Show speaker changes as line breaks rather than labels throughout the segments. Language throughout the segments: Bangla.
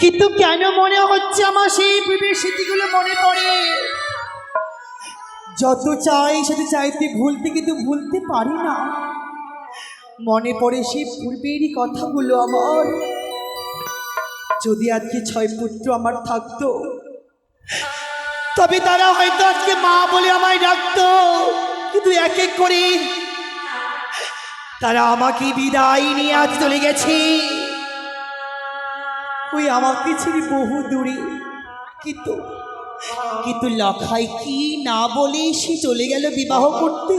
কিন্তু কেন মনে হচ্ছে আমার সেই পূর্বের স্মৃতিগুলো মনে পড়ে? যত চাই সেটা চাইতে ভুলতে কিন্তু ভুলতে পারি না। মনে পড়ে সেই পূর্বেরই কথাগুলো আমার। যদি আজকে ছয় পুত্র আমার থাকতো, তবে তারা হয়তো আজকে মা বলে আমায় ডাকতো। কিন্তু এক এক করে তারা আমাকে বিদায় নিয়ে আজ চলে গেছে। ওই আমাকে ছেড়ে বহু দূরে। কিন্তু কিন্তু লখাই কি না বলে সে চলে গেল বিবাহ করতে?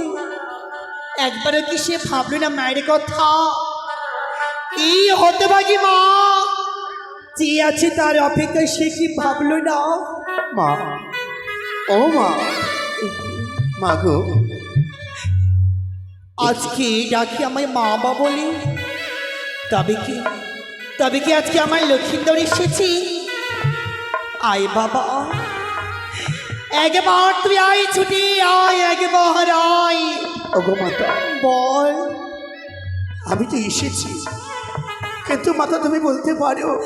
একবারও কি সে ভাবলো না মায়ের কথা? এই হতভাগী মা! যে আছে তার অপেক্ষায় সে কি ভাবলো না?
মা ও মা মা গো।
আজকে ডাকি আমায় মা বা বলে। তবে কি তবে কি আজকে আমার লক্ষ্মীন্দর এসেছি? আয় বাবা। একবার তুই আয় ছুটি আয় একবার আয়।
ওগো মাতা
বল।
আমি তো এসেছি। কিন্তু মাতা তুমি বলতে পারো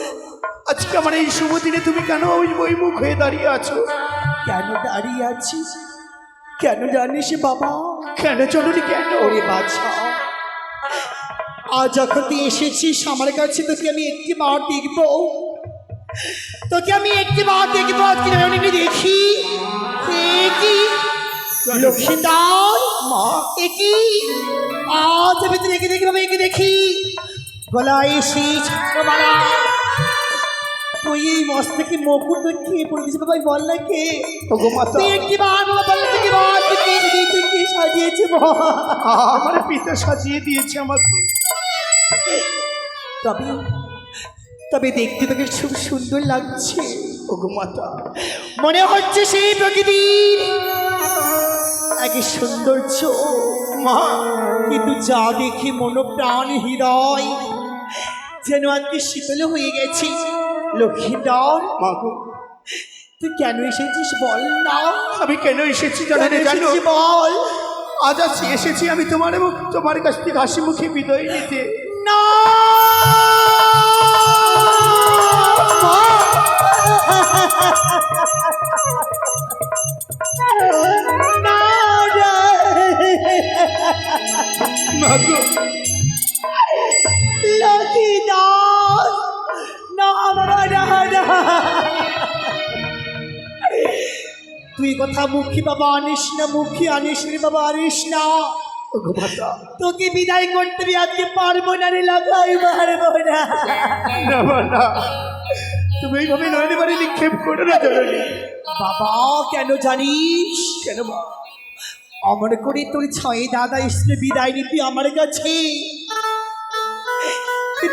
আজকে আমার এই শুভ দিনে তুমি কেন ওই ওই মুখ হয়ে দাঁড়িয়ে আছো?
কেন দাঁড়িয়ে আছিস? কেন জানিস বাবা?
কেন চলনি কেন?
ওরে বাছা। আজ যখন তুই এসেছিস আমার কাছে তোকে আমি একটি বার দেখব। তোকে আমি একটি বার দেখব রণিনী দেখি। কি? লক্ষ্মীদার
মা
একি আজ আমি তুই একে দেখি বাবা একে দেখি। গলায় এসেছিস বাবা তুই এই মস্তকে মুকুট তুই কে পড়েছিস বাবা বল না কে?
ওগো মাতা
তুই একটি বার বাবা বল না কি? বার তুই কি? সাজিয়েছে বাবা
আমার পিতা সাজিয়ে দিয়েছে আমাকে।
তবে তবে দেখতে তোকে খুব সুন্দর লাগছে
ওগো মাতা।
মনে হচ্ছে সেই প্রকৃতির এক সৌন্দর্য
মা
কিন্তু যা দেখি মন প্রাণ হৃদয় যেন আজকে শীতল হয়ে গেছি। লক্ষ্মীধর
মা গো
তুই কেন এসেছিস বল না?
আমি কেন এসেছি জানো জানো?
বল?
আজ আজ এসেছি আমি তোমার এবং তোমার কাছ থেকে হাসি মুখে বিদায় নিতে।
তুই কথা মুখী বাবা আনিস না মুখী আনিস রে বাবা আনিস না। তোকে বিদায় করতে আমি আজকে পারব না রে লাগাই পারব না।
তুমি এইভাবে নয়নে বাড়ি নিক্ষেপ করো না জননী।
বাবা কেন জানিস?
কেন মা?
অমর করে তোর ছয় দাদা এসলে বিদায় নিতে আমার কাছে।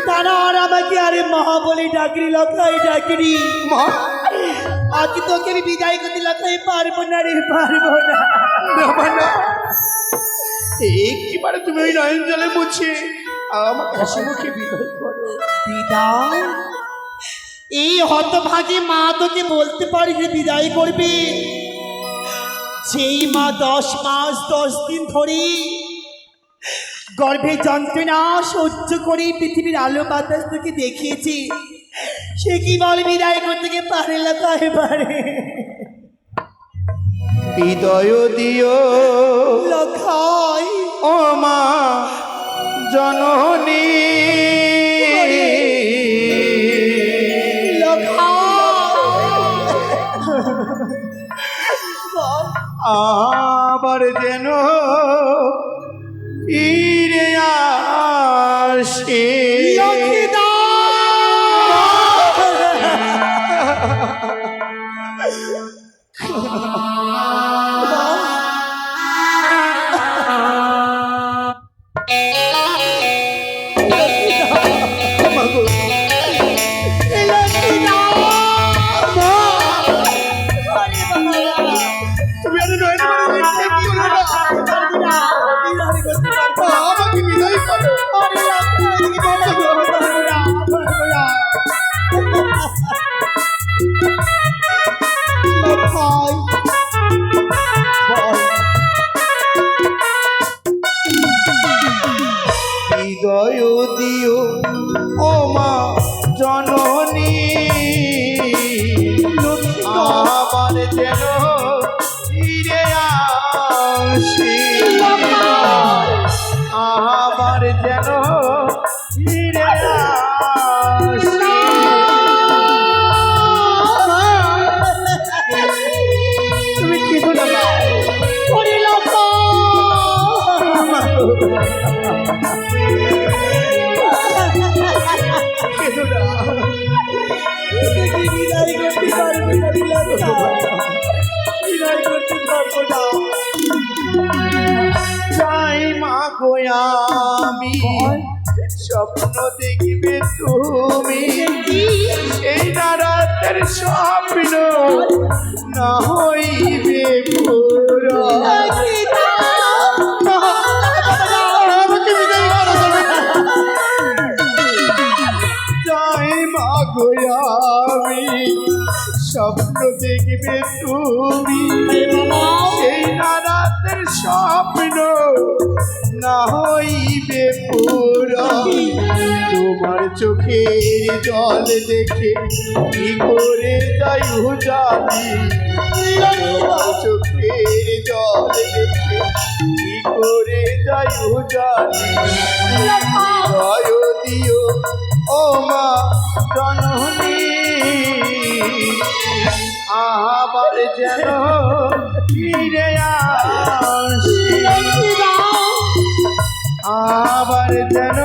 তারা আর আমাকে আরে মহা বলে ডাকরি লখাই ডাকরি
মা।
আজ তোকে আমি বিদায় করতে লখাই পারব না রে পারব না।
একবারে তুমি ওই নয়ন জলে মুছে। আমার হাসি মুখে বিদায় করো।
বিদায়? এই হতভাগী মা তোকে বলতে পারি যে বিদায় করবে? যেই মা দশ মাস, দশ দিন ধরে গর্ভে যন্ত্রণা সহ্য করে পৃথিবীর আলো বাতাস তোকে দেখিয়েছে, সে কি বল বিদায় করতে পারে না কাহে পারে?
হৃদয় দিও।
লখাই।
ও মা জননী। আবার যেন ফিরে আসে। মাগো,
দিও। ও মা জননী আবার যেন ফিরে আসি। আবার যেন
যাই মা আমি স্বপ্ন দেখবে তুমি। এই নারাতের স্বপ্ন না হইবে পুরো। স্বপ্ন দেখবে তুমি সেই নারাতের স্বপ্ন না হইবে পুরো তোমার চোখের জল দেখে কি করে যাই জানি তোমার চোখের জল দেখে কি করে যাই জানি জয় দিও ও মা জননী আবার যেন ফিরে আসি। আবার যেন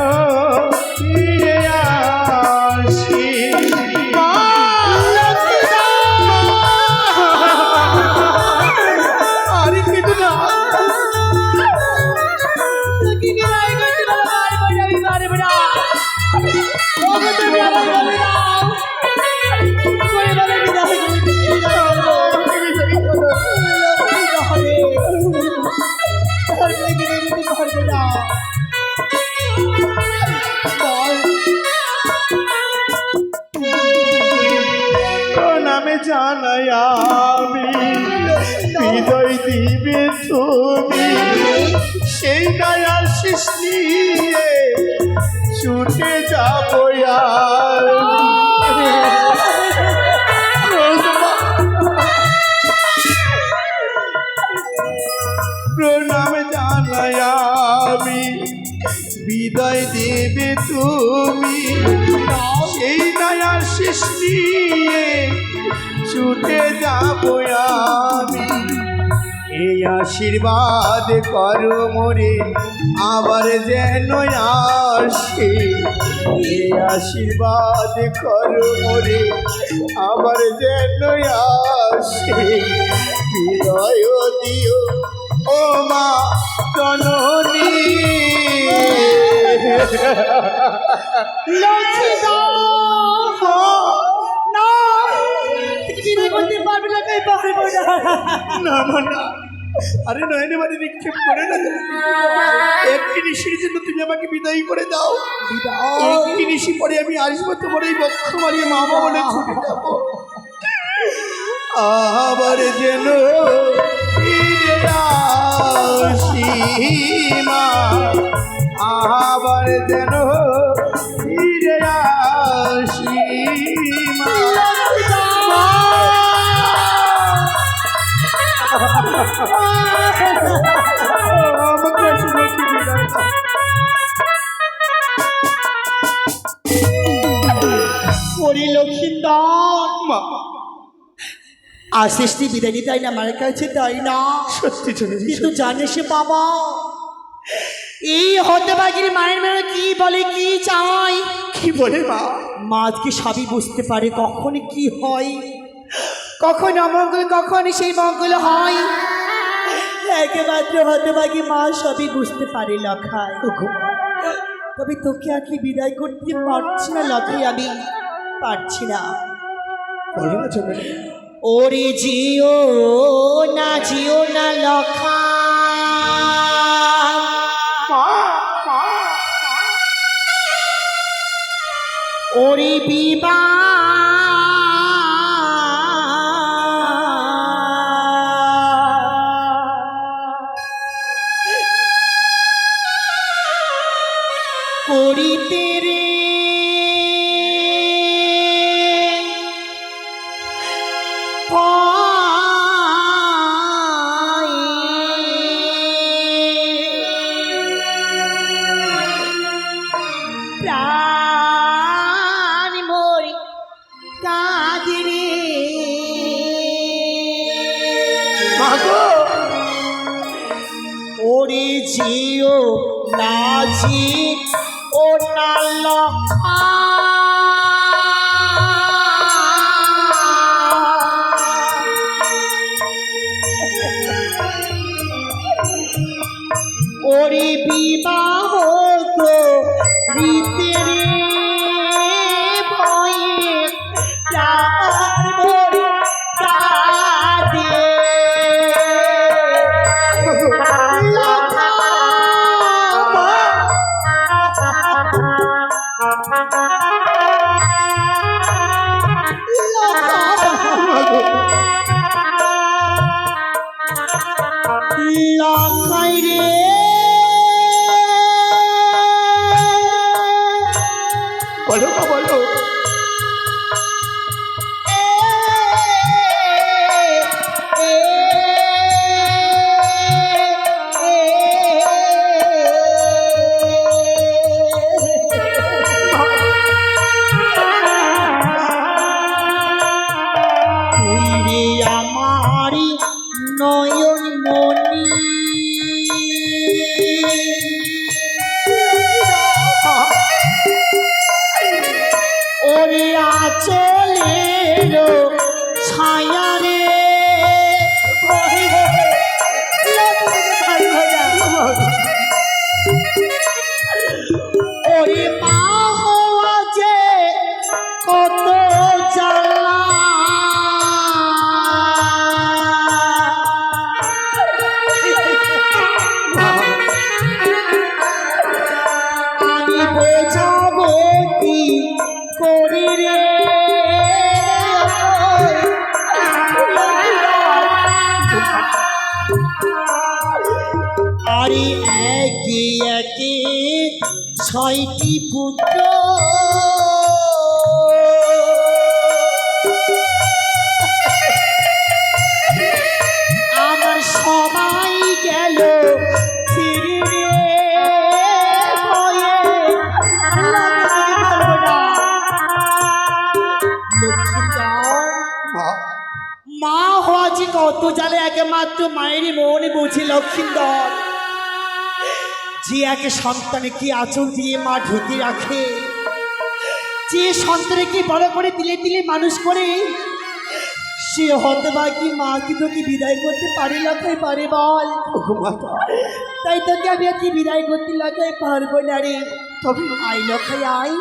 শেষ নিয়ে ছুটে যাব আর। প্রণাম জানাই আমি, বিদায় দেবে তুমি। সেই দয়ার শেষ ছুটে যাব আমি। এই আশীর্বাদ করো মোরে আবার যেন আসে। এই আশীর্বাদ করো মোরে আবার যেন আসে। বিদয় দিও ও মা জননী।
না না না।
আরে নয়নে মানে নিক্ষেপ করে না। একটি ঋষির জন্য তুমি আমাকে বিদায় করে দাও। একটি ঋষি পরে আমি আসব, তোমার এই বক্ষ মারিয়ে মা বলে ছুটে যাব। আবার যেন ফিরে আসি মা। আবার যেন ফিরে
আসিস তুই বিদায় নিতে না? আমার কাছে তাই না?
সত্যি
কিন্তু জানিস বাবা। এই হতবাগির মায়ের মেয়ে কি বলে কি চাই
কি বলে মা?
মা আজকে সবই বুঝতে পারে কখন কি হয়। কখন অমঙ্গল কখন সেই মঙ্গল হয়। একেমাত্র হতবাগি মা সবই বুঝতে পারে লখায়। তবে তোকে আর কি বিদায় করতে পারছি না লখাই আমি পারছি না। ওরে জিও না জিও না লখা ওরে বিবা করিতে রে। লখাই রে।
বলো বলো।
আচলের ছায়া আরে একে একে ছয়টি পুত্র। আমার সবাই গেল
মা।
হওয়া যে কত জানে একমাত্র মায়েরই মন বুঝি লক্ষ্মীন্দর যে একে সন্তানে কি আঁচল দিয়ে মা ঢুকে রাখে? যে সন্তানকে বড় করে দিলে দিলে মানুষ করে? সে হতে বা কি মা কি তোকে বিদায় করতে পারে লাগাই পারে বল? তাই তোকে আমি আর কি বিদায় করতে লাগাই পারব না রে।
তবে
আই লখাই আই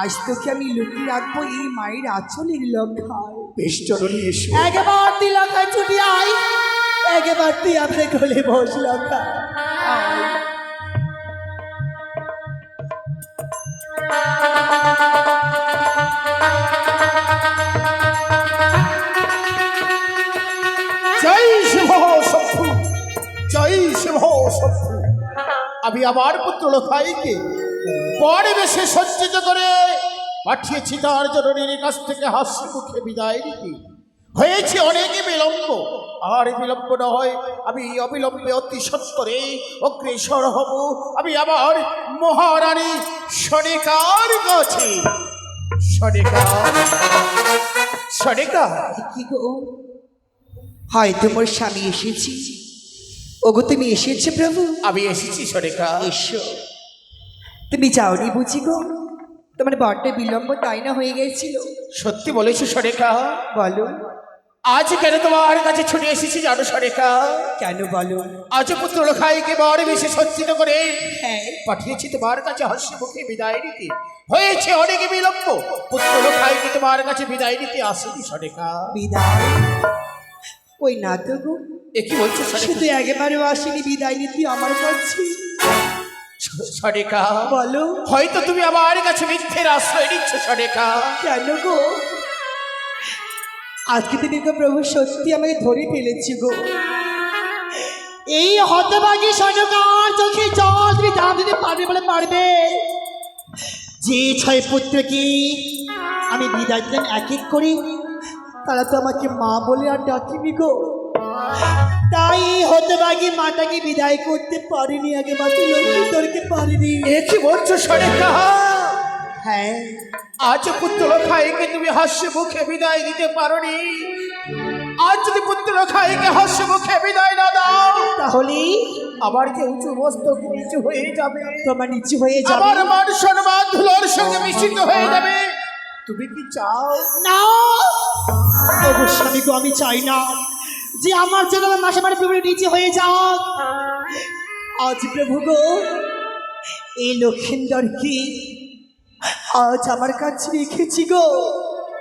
আজ তোকে আমি লুকিয়ে রাখব এই মায়ের আঁচলের লক্ষায়।
বেশ চরণী এসো।
একবার তুই লঙ্কায় ছুটি আয়। একবার তুই আমার কোলে বস লঙ্কা আয়।
আমি আমার পুত্র লোকাইকে পরে বেশে সজ্জিত করে পাঠিয়েছি তার জননীর কাছ থেকে হাস্য মুখে বিদায় নিতে। হয়েছে অনেকই বিলম্ব। আর বিলম্ব না হয় আমি অবিলম্বে অতি সত্তরে অগ্রেসর হব। আমি আমার মহারানী সনিকার কাছে। সনিকা সনিকা
কি গো? হয়তো মোর স্বামী এসেছি। ওগো তুমি এসেছ প্রভু?
আমি এসেছি সনিকা
এসো। তুমি যাওনি বুঝি গো? তোমার বড্ড বিলম্ব তাই না হয়ে গেছিল?
সত্যি বলেছি সরেখা
বলো।
আজ কেন তোমার কাছে ছুটে এসেছি জানো সরেখা?
কেন বলো?
আজ পুত্র লোখাইকে বড় বেশি সজ্জিত করে
হ্যাঁ।
পাঠিয়েছি তোমার কাছে হাস্য মুখে বিদায় নিতে। হয়েছে অনেক বিলম্ব। পুত্র লোখাইকে তোমার কাছে বিদায় নিতে আসেনি সরেখা।
বিদায়? ওই না তো গো।
এ কি বলছো
শুধু একেবারেও আসেনি বিদায় নিতে আমার কাছে।
সরেখা
বলো।
হয়তো তুমি আমার কাছে মিথ্যের আশ্রয় নিচ্ছ সরেখা।
কেন গো? আজকে তুমি গো প্রভু সত্যি আমাকে ধরে ফেলেছি গো। এই হতভাগী সনকার চোখে জল তুমি দাম দিতে পারবে বলে পারবে। যে ছয় পুত্রকে আমি বিদায় দিলাম এক এক করে তারা তো আমাকে মা বলে আর ডাকিনি গো। তাই হতভাগী মাটাকে বিদায় করতে পারিনি আগে লক্ষ্মী তোরকে পারিনি।
এ কি বলছো সরেখা?
হ্যাঁ
আজ পুত্র খাইকে তুমি হাস্য মুখে বিদায় দিতে পারোনি আজ যদি পুত্র খাইকে হাস্য মুখে বিদায় না দাও
তাহলে
আবার যে উঁচু মস্তক নিচু হয়ে যাবে
তোমার নিচু হয়ে যাবে
আবার মান সম্মান ধুলোর সঙ্গে মিশ্রিত হয়ে যাবে তুমি কি চাও
না আমি গো আমি চাই না যে আমার জন্য আমার মাসে মানে প্রভু নিচে হয়ে যাক আজ প্রভু গো এই লক্ষিন্দর কি আজ আমার কাছে রেখেছি গো।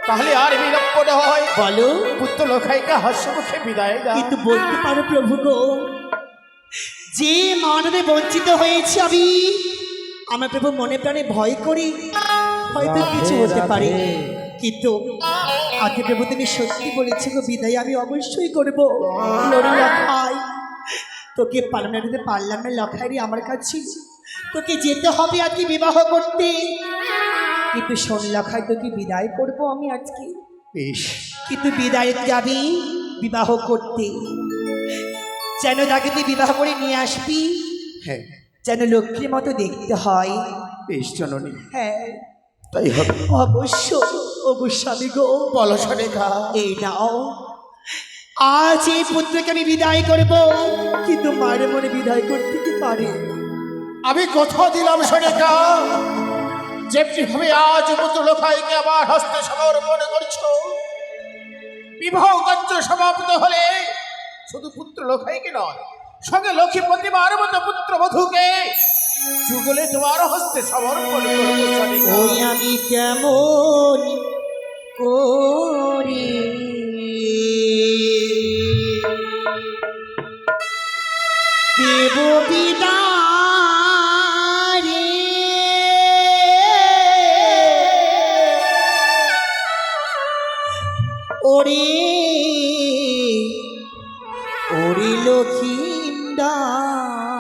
তাহলে আর বিলম্ব হয়।
বলো।
পুত্র লোখাইকা হাস্যমুখে বিদায় দাও।
কিন্তু বলতে পারো প্রভু গো যে মানবে বঞ্চিত হয়েছি আমি আমার প্রভু মনে প্রাণে ভয় করি হয়তো কিছু হতে পারে। কিন্তু আগে প্রভু তুমি সত্যি বলেছি গো বিদায় আমি অবশ্যই করব। লড়ু লখাই তোকে পালনা দিতে পারলাম না লখাইরি আমার কাছে। তোকে যেতে হবে আজকে বিবাহ করতে। কিন্তু শোন লখাই তোকে বিদায় করব আমি আজকে?
বেশ।
কিন্তু বিদায় যাবি বিবাহ করতে। যেন তাকে তুই বিবাহ করে নিয়ে আসবি
হ্যাঁ।
যেন লক্ষ্মীর মতো দেখতে হয়।
বেশ জননী।
হ্যাঁ।
তাই হবে।
অবশ্য অবশ্যই গো
বলো সনেকা
এই নাও। আজ এই পুত্রকে আমি বিদায় করব। কিন্তু মায়ের মনে বিদায় করতে কি পারে?
আমি কথা দিলাম সনেকা যেমনি ভাবে আজ পুত্র লোখাইকে আমার হস্তে সমর্পণ করছ, বিবাহ সমাপ্ত হলে শুধু পুত্র লোখাইকে নয়, সঙ্গে লক্ষ্মী প্রতিমার মতো পুত্র বধূকে যুগলে তোমার হস্তে সমর্পণ।
ওই আমি কেমন করি ওরে ওরে লক্ষিন্দা আমি